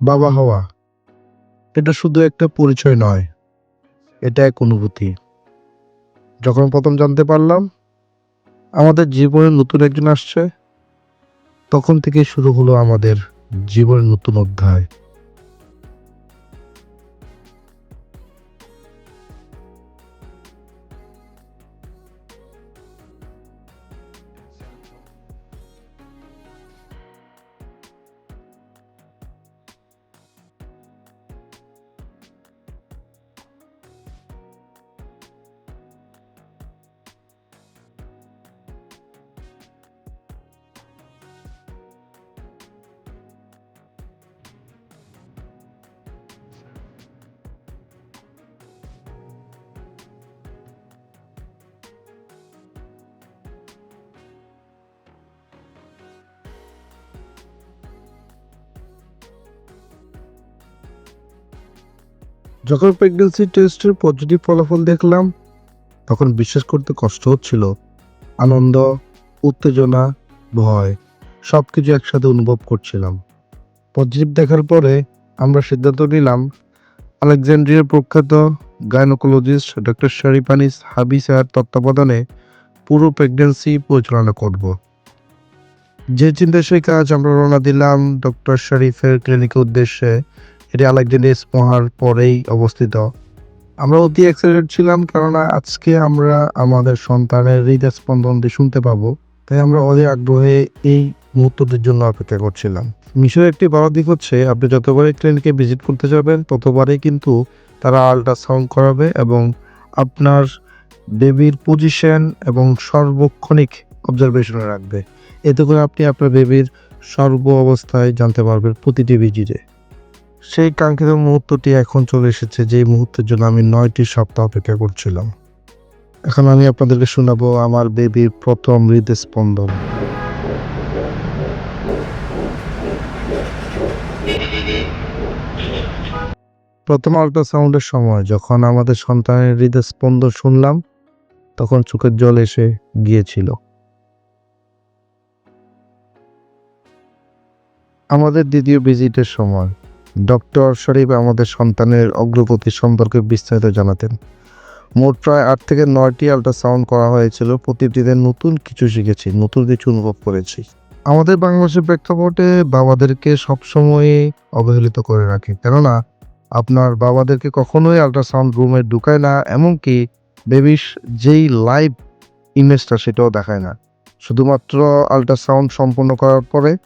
বাবা হওয়া। এটা শুধু একটা পরিচয় নয়, এটা এক অনুভূতি। যখন প্রথম জানতে পারলাম, আমাদের জীবনে নতুন একজন আসছে, তখন থেকে শুরু হলো আমাদের জীবনের নতুন অধ্যায়। যখন প্রেগনেন্সি টেস্টের পজিটিভ ফলাফল দেখলাম, তখন বিশ্বাস করতে কষ্ট হচ্ছিল। আনন্দ, উত্তেজনা, ভয় সব কিছু একসাথে অনুভব করছিলাম। পজিটিভ দেখার পরে আমরা সিদ্ধান্ত নিলাম আলেকজান্ড্রিয়ার প্রখ্যাত গাইনোকোলজিস্ট ডক্টর শরীফানিস হাবি স্যার তত্ত্বাবধানে পুরো প্রেগনেন্সি পরিচালনা করব। যে চিন্তা সেই কাজ আমরা রওনা দিলাম ডক্টর শরীফের ক্লিনিকের উদ্দেশ্যে এটি আলেকজান্ড্রিয়া মহার পরেই অবস্থিত। আমরা অতি এক্সাইটেড ছিলাম কেননা আজকে আমরা আমাদের সন্তানের হৃদয় স্পন্দনটি শুনতে পাবো। তাই আমরা অধীর আগ্রহে এই মুহূর্তটির জন্য অপেক্ষা করছিলাম। মিশরের একটি বড় দিক হচ্ছে, আপনি যতবারই ক্লিনিকে ভিজিট করতে যাবেন, ততবারই কিন্তু তারা আল্ট্রাসাউন্ড করাবে এবং আপনার বেবির পজিশন এবং সর্বক্ষণিক অবজারভেশনে রাখবে। এতে করে আপনি আপনার বেবির সর্ব অবস্থায় জানতে পারবেন প্রতিটি ভিজিটে সেই কাঙ্ক্ষিত মুহূর্তটি এখন চলে এসেছে যে মুহূর্তের জন্য আমি নয়টি সপ্তাহ অপেক্ষা করছিলাম। এখন আমি আপনাদেরকে শোনাবো আমার বেবির প্রথম হৃদস্পন্দন। প্রথম আল্ট্রাসাউন্ডের সময় যখন আমাদের সন্তানের হৃদস্পন্দন শুনলাম, তখন চোখের জল এসে গিয়েছিল। আমাদের দ্বিতীয় ভিজিটের সময় ডক্টর শরীফ আমাদের সন্তানের অগ্রগতি সম্পর্কে বিস্তারিত জানাতেন। মোট প্রায় আট থেকে নয়টি আল্ট্রাসাউন্ড করা হয়েছিল। প্রতিটিতে নতুন কিছু শিখেছি, নতুন কিছু অনুভব করেছি। আমাদের বাংলাদেশের প্রেক্ষাপটে বাবাদেরকে সবসময় অবহেলিত করে রাখে। কেননা, আপনার বাবাদেরকে কখনোই আল্ট্রাসাউন্ড রুমে ঢুকায় না, এমনকি বেবিস যেই লাইভ ইমেজটা সেটাও দেখায় না। শুধুমাত্র আল্ট্রাসাউন্ড সম্পন্ন করার পরে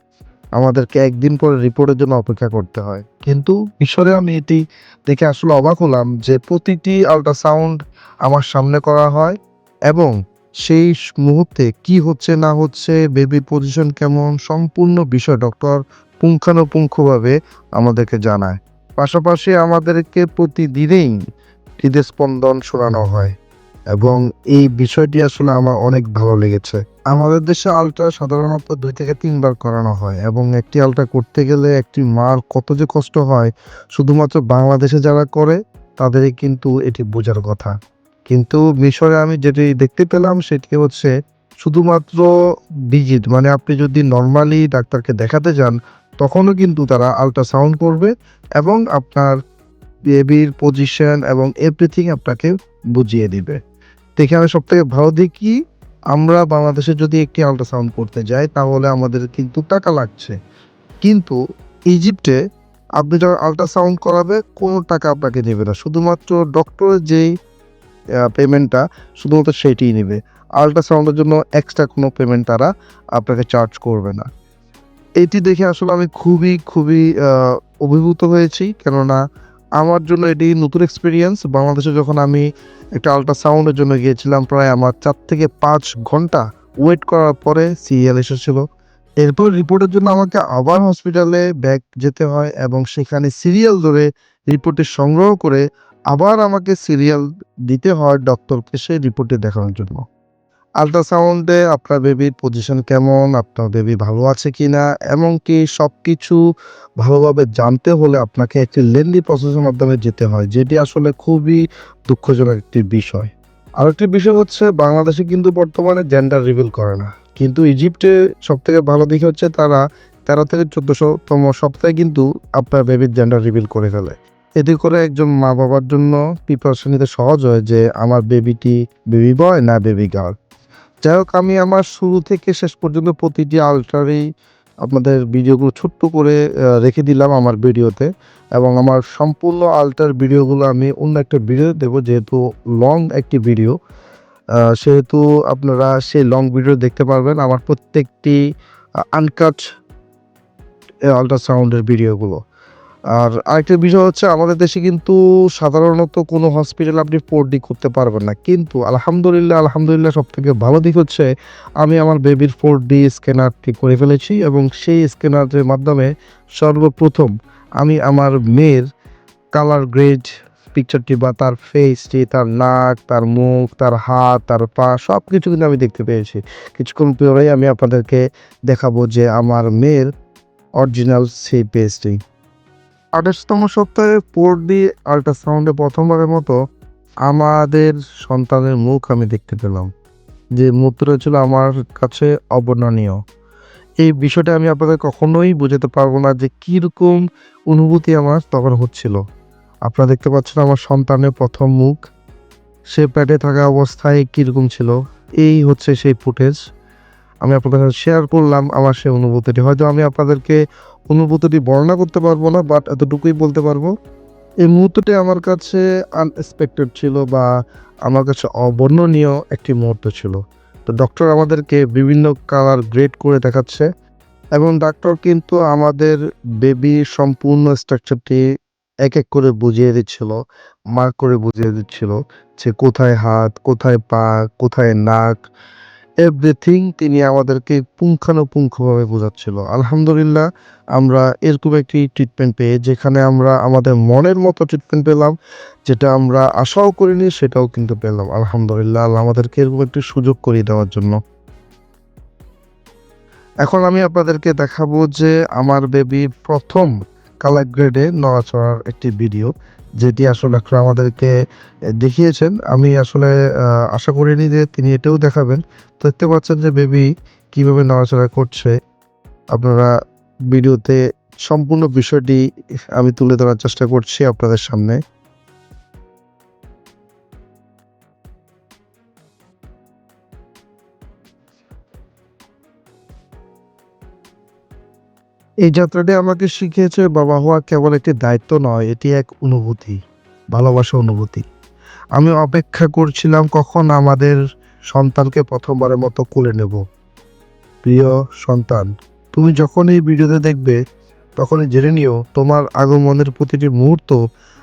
আমাদেরকে একদিন পরে রিপোর্টের জন্য অপেক্ষা করতে হয়। কিন্তু ঈশ্বরে আমি এটি দেখে আসলে অবাক হলাম যে প্রতিটি আল্ট্রাসাউন্ড আমার সামনে করা হয় এবং সেই মুহূর্তে কি হচ্ছে, না হচ্ছে বেবি পজিশন কেমন, সম্পূর্ণ বিষয় ডক্টর পুঙ্খানুপুঙ্খভাবে আমাদেরকে জানায়। পাশাপাশি আমাদেরকে প্রতিদিনেই হৃদস্পন্দন শোনানো হয় এবং এই বিষয়টি আসলে আমার অনেক ভালো লেগেছে। আমাদের দেশে আলট্রা সাধারণত দুই থেকে তিনবার করানো হয় এবং একটি আলট্রা করতে গেলে একটি মার কত যে কষ্ট হয়, শুধুমাত্র বাংলাদেশে যারা করে, তাদেরই কিন্তু এটি বোঝার কথা। কিন্তু মিশরে আমি যেটি দেখতে পেলাম সেটি হচ্ছে শুধুমাত্র ভিজিট মানে আপনি যদি নর্মালি ডাক্তারকে দেখাতে যান, তখনও কিন্তু তারা আলট্রাসাউন্ড করবে এবং আপনার বেবির পজিশন এবং এভরিথিং আপনাকে বুঝিয়ে দিবে। দেখে আমি সব থেকে ভালো দিক কি? আমরা বাংলাদেশে যদি একটি আল্ট্রাসাউন্ড করতে যাই, তাহলে আমাদের কিন্তু টাকা লাগছে। কিন্তু ইজিপ্টে আপনি যখন আল্ট্রাসাউন্ড করাবে, কোনো টাকা আপনাকে নেবে না। শুধুমাত্র ডক্টরের যেই পেমেন্টটা শুধুমাত্র সেইটিই নেবে। আল্ট্রাসাউন্ডের জন্য এক্সট্রা কোনো পেমেন্ট তারা আপনাকে চার্জ করবে না। এটি দেখে আসলে আমি খুবই খুবই অভিভূত হয়েছি। কেননা আমার জন্য এটি নতুন এক্সপিরিয়েন্স বাংলাদেশে যখন আমি একটা আল্ট্রাসাউন্ডের জন্য গিয়েছিলাম, প্রায় আমার চার থেকে পাঁচ ঘণ্টা ওয়েট করার পরে সিরিয়াল এসেছিল। এরপর রিপোর্টের জন্য আমাকে আবার হসপিটালে ব্যাক যেতে হয় এবং সেখানে সিরিয়াল ধরে রিপোর্টটি সংগ্রহ করে আবার আমাকে সিরিয়াল দিতে হয় ডক্টরকে সেই রিপোর্টে দেখানোর জন্য। আল্ট্রাসাউন্ডে আপনার বেবির পজিশন কেমন, আপনার বেবি ভালো আছে কি না এমনকি সব কিছু ভালোভাবে জানতে হলে আপনাকে একটি লেন্দি প্রসেসের মাধ্যমে যেতে হয়, যেটি আসলে খুবই দুঃখজনক একটি বিষয়। আরেকটি বিষয় হচ্ছে, বাংলাদেশে কিন্তু বর্তমানে জেন্ডার রিভিল করে না। কিন্তু ইজিপ্টে সব থেকে ভালো দিক হচ্ছে তারা তেরো থেকে চোদ্দোশোতম সপ্তাহে কিন্তু আপনার বেবির জেন্ডার রিভিল করে ফেলে। এতে করে একজন মা বাবার জন্য প্রিপারেশন নিতে সহজ হয় যে, আমার বেবিটি বেবি বয় না বেবি গার্ল যাই হোক, আমি আমার শুরু থেকে শেষ পর্যন্ত প্রতিটি আল্টারেই আপনাদের ভিডিওগুলো ছোট্ট করে রেখে দিলাম আমার ভিডিওতে। এবং আমার সম্পূর্ণ আল্টার ভিডিওগুলো আমি অন্য একটা ভিডিও দেবো, যেহেতু লং একটি ভিডিও। সেহেতু আপনারা সেই লং ভিডিও দেখতে পারবেন আমার প্রত্যেকটি আনকাট আল্ট্রাসাউন্ডের ভিডিওগুলো। আর আরেকটা বিষয় হচ্ছে, আমাদের দেশে কিন্তু সাধারণত কোনো হসপিটাল আপনি ফোর ডি করতে পারবেন না। কিন্তু আলহামদুলিল্লাহ আলহামদুলিল্লাহ সব থেকে ভালো দিক হচ্ছে, আমি আমার বেবির ফোর ডি স্ক্যানারটি করে ফেলেছি এবং সেই স্ক্যানারের মাধ্যমে সর্বপ্রথম আমি আমার মেয়ের কালার গ্রেড পিকচারটি বা তার ফেসটি তার নাক, তার মুখ, তার হাত, তার পা সব কিছু কিন্তু আমি দেখতে পেয়েছি। কিছুক্ষণ পরেই আমি আপনাদেরকে দেখাবো যে আমার মেয়ের অরিজিনাল সেই পেজটি আঠাশতম সপ্তাহে ফোর ডি আল্ট্রাসাউন্ডে প্রথমবারের মতো আমাদের সন্তানের মুখ আমি দেখতে পেলাম। যে মুখটা ছিল আমার কাছে অবর্ণনীয়। এই বিষয়টা আমি আপনাদের কখনোই বোঝাতে পারব না যে কীরকম অনুভূতি আমার তখন হচ্ছিল। আপনারা দেখতে পাচ্ছেন আমার সন্তানের প্রথম মুখ। সে পেটে থাকা অবস্থায় কীরকম ছিল। এই হচ্ছে সেই ফুটেজ। আমি আপনাদের সাথে শেয়ার করলাম আমার সেই অনুভূতিটি। হয়তো আমি আপনাদেরকে অনুভূতিটি বর্ণনা করতে পারব না বাট এতটুকুই বলতে পারব। এই মুহূর্তটি আমার কাছে আনএক্সপেক্টেড ছিল বা আমার কাছে অবর্ণনীয় একটি মুহূর্ত ছিল। তো ডক্টর আমাদেরকে বিভিন্ন কালার গ্রেড করে দেখাচ্ছে এবং ডাক্তার কিন্তু আমাদের বেবি সম্পূর্ণ স্ট্রাকচারটি এক এক করে বুঝিয়ে দিচ্ছিল মার্ক করে বুঝিয়ে দিচ্ছিল যে কোথায় হাত, কোথায় পা, কোথায় নাক এভরিথিং তিনি আমাদেরকে পুঙ্খানুপুঙ্খভাবে বোঝাচ্ছিল। আলহামদুলিল্লাহ, আমরা এরকম একটি ট্রিটমেন্ট পেয়ে, যেখানে আমরা আমাদের মনের মতো ট্রিটমেন্ট পেলাম, যেটা আমরা আশাও করিনি, সেটাও কিন্তু পেলাম। আলহামদুলিল্লাহ, আল্লাহ আমাদেরকে এরকম একটি সুযোগ করিয়ে দেওয়ার জন্য। এখন আমি আপনাদেরকে দেখাবো যে আমার বেবি প্রথম কালার গ্রেডে নড়াচড়ার একটি ভিডিও যেটি আসলে আমাদেরকে দেখিয়েছেন। আমি আসলে আশা করিনি যে তিনি এটাও দেখাবেন। দেখতে পাচ্ছেন যে বেবি কীভাবে নড়াচড়া করছে। আপনারা ভিডিওতে সম্পূর্ণ বিষয়টি আমি তুলে ধরার চেষ্টা করছি আপনাদের সামনে। এই যাত্রাটি আমাকে শিখিয়েছে বাবা হওয়া কেবল একটি দায়িত্ব নয়, এটি এক অনুভূতি, ভালোবাসা অনুভূতি। আমি অপেক্ষা করছিলাম কখন আমাদের সন্তানকে প্রথমবারের মতো কোলে নেব। প্রিয় সন্তান, তুমি যখন এই ভিডিওতে দেখবে, তখনই জেনে নিও তোমার আগমনের প্রতিটি মুহূর্ত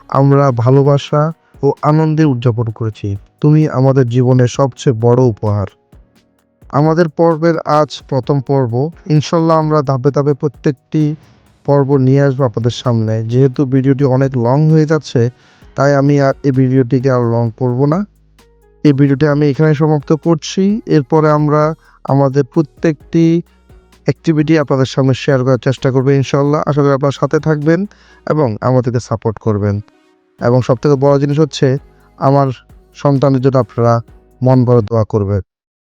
আমরা ভালোবাসা ও আনন্দে উদযাপন করেছি। তুমি আমাদের জীবনের সবচেয়ে বড় উপহার। আমাদের পর্বের আজ প্রথম পর্ব। ইনশাল্লাহ আমরা ধাপে ধাপে প্রত্যেকটি পর্ব নিয়ে আসব আপনাদের সামনে। যেহেতু ভিডিওটি অনেক লং হয়ে যাচ্ছে, তাই আমি আর এই ভিডিওটিকে আর লং করব না। এই ভিডিওটি আমি এখানে সমাপ্ত করছি। এরপরে আমরা আমাদের প্রত্যেকটি অ্যাক্টিভিটি আপনাদের সামনে শেয়ার করার চেষ্টা করব ইনশাল্লাহ। আশা করি আপনার সাথে থাকবেন এবং আমাদেরকে সাপোর্ট করবেন। এবং সবথেকে বড় জিনিস হচ্ছে, আমার সন্তানের জন্য আপনারা মন ভরে দোয়া করবেন।